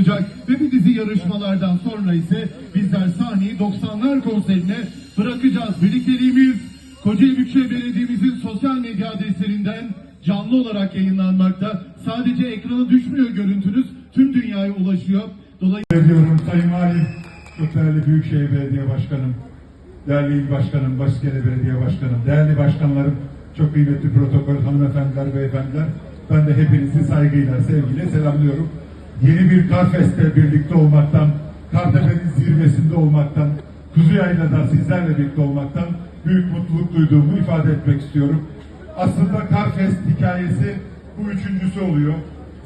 olacak ve bir dizi yarışmalardan sonra ise bizler sahneyi 90'lar konserine bırakacağız. Birlikteliğimiz Kocaeli Büyükşehir Belediye'mizin sosyal medya adreslerinden canlı olarak yayınlanmakta. Sadece ekrana düşmüyor görüntünüz, tüm dünyaya ulaşıyor. Dolayısıyla Ediyorum Sayın Valim, çok değerli Büyükşehir Belediye Başkanım, değerli İl Başkanım, Başkere Belediye Başkanım, değerli başkanlarım, çok kıymetli protokol hanımefendiler, beyefendiler. Ben de hepinizi saygıyla, sevgiyle selamlıyorum. Yeni bir Karfest'te birlikte olmaktan, Kartepe'nin zirvesinde olmaktan, Kuzuyayla'da sizlerle birlikte olmaktan büyük mutluluk duyduğumu ifade etmek istiyorum. Aslında Karfest hikayesi bu üçüncüsü oluyor.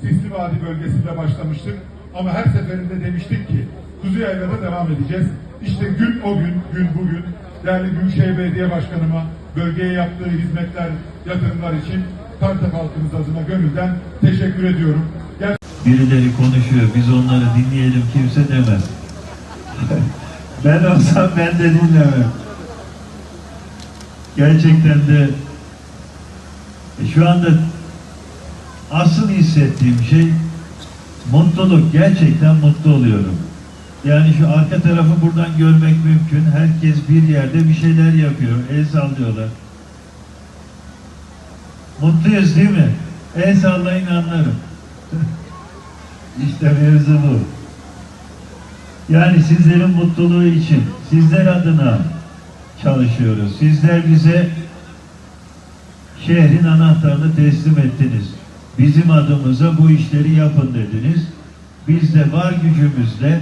Sisli Vadi bölgesinde başlamıştık. Ama her seferinde demiştik ki Kuzuyayla'da devam edeceğiz. İşte gün o gün, gün bugün değerli Büyükşehir Belediye Başkanıma bölgeye yaptığı hizmetler, yatırımlar için Kartepe halkımız adına gönülden teşekkür ediyorum. Birileri konuşuyor, biz onları dinleyelim kimse demez. ben olsam ben de dinlemem. Gerçekten de e, şu anda asıl hissettiğim şey mutluluk. Gerçekten mutlu oluyorum. Yani şu arka tarafı buradan görmek mümkün. Herkes bir yerde bir şeyler yapıyor. El sallıyorlar. Mutluyuz değil mi? El sallayın anlarım. İşte mevzu bu. Yani sizlerin mutluluğu için, sizler adına çalışıyoruz. Sizler bize şehrin anahtarını teslim ettiniz. Bizim adımıza bu işleri yapın dediniz. Biz de var gücümüzle,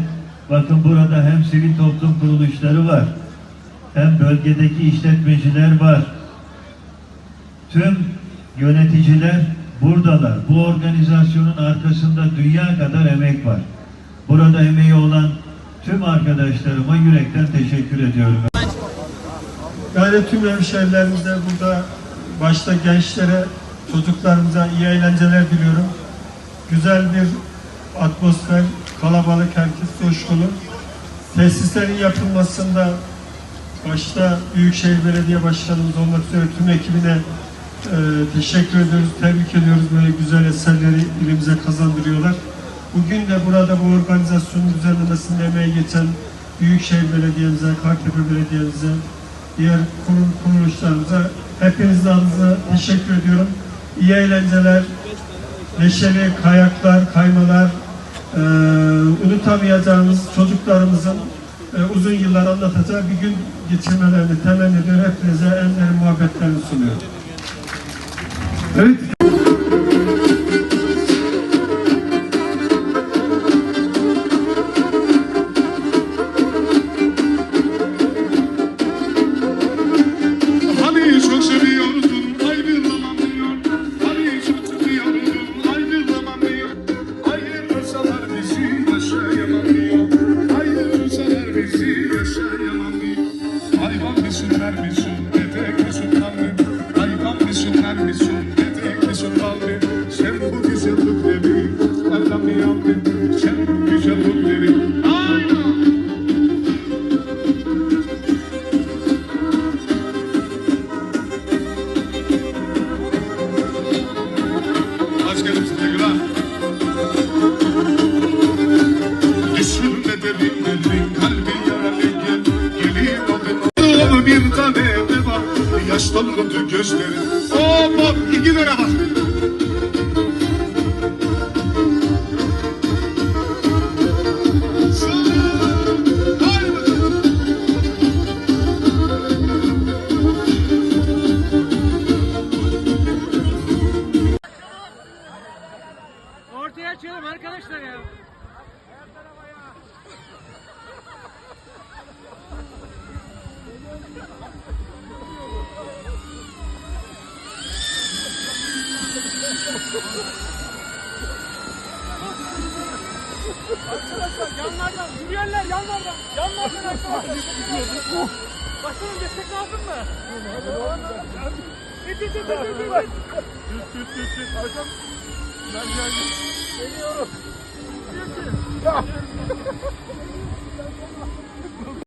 bakın burada hem sivil toplum kuruluşları var, hem bölgedeki işletmeciler var. Tüm yöneticiler buradalar. Bu organizasyonun arkasında dünya kadar emek var. Burada emeği olan tüm arkadaşlarıma yürekten teşekkür ediyorum. Yani tüm hemşehrilerimize burada başta gençlere, çocuklarımıza iyi eğlenceler diliyorum. Güzel bir atmosfer, kalabalık, herkes coşkulu. Tesislerin yapılmasında başta Büyükşehir Belediye Başkanımız olmak üzere tüm ekibine e, teşekkür ediyoruz, tebrik ediyoruz. Böyle güzel eserleri ilimize kazandırıyorlar. Bugün de burada bu organizasyonun düzenlemesinde emeği geçen Büyükşehir Belediye'mize, Kartepe Belediye'mize, diğer kurum kuruluşlarımıza hepinizin adınıza teşekkür ediyorum. İyi eğlenceler, neşeli kayaklar, kaymalar, e, unutamayacağımız çocuklarımızın e, uzun yıllar anlatacağı bir gün geçirmelerini temenni ediyor. Hepinize en derin muhabbetlerimi sunuyorum. 诶 Yaşlanmadı gözlerin. Hop hop iki lira bak. Ortaya açalım arkadaşlar ya. Arkadaşlar yanlardan, yürüyenler yanlardan, yanlardan aşağı. Başkanım destek lazım mı? İt it it it it. Tüt tüt tüt tüt. Hocam. Ben geldim. Geliyorum.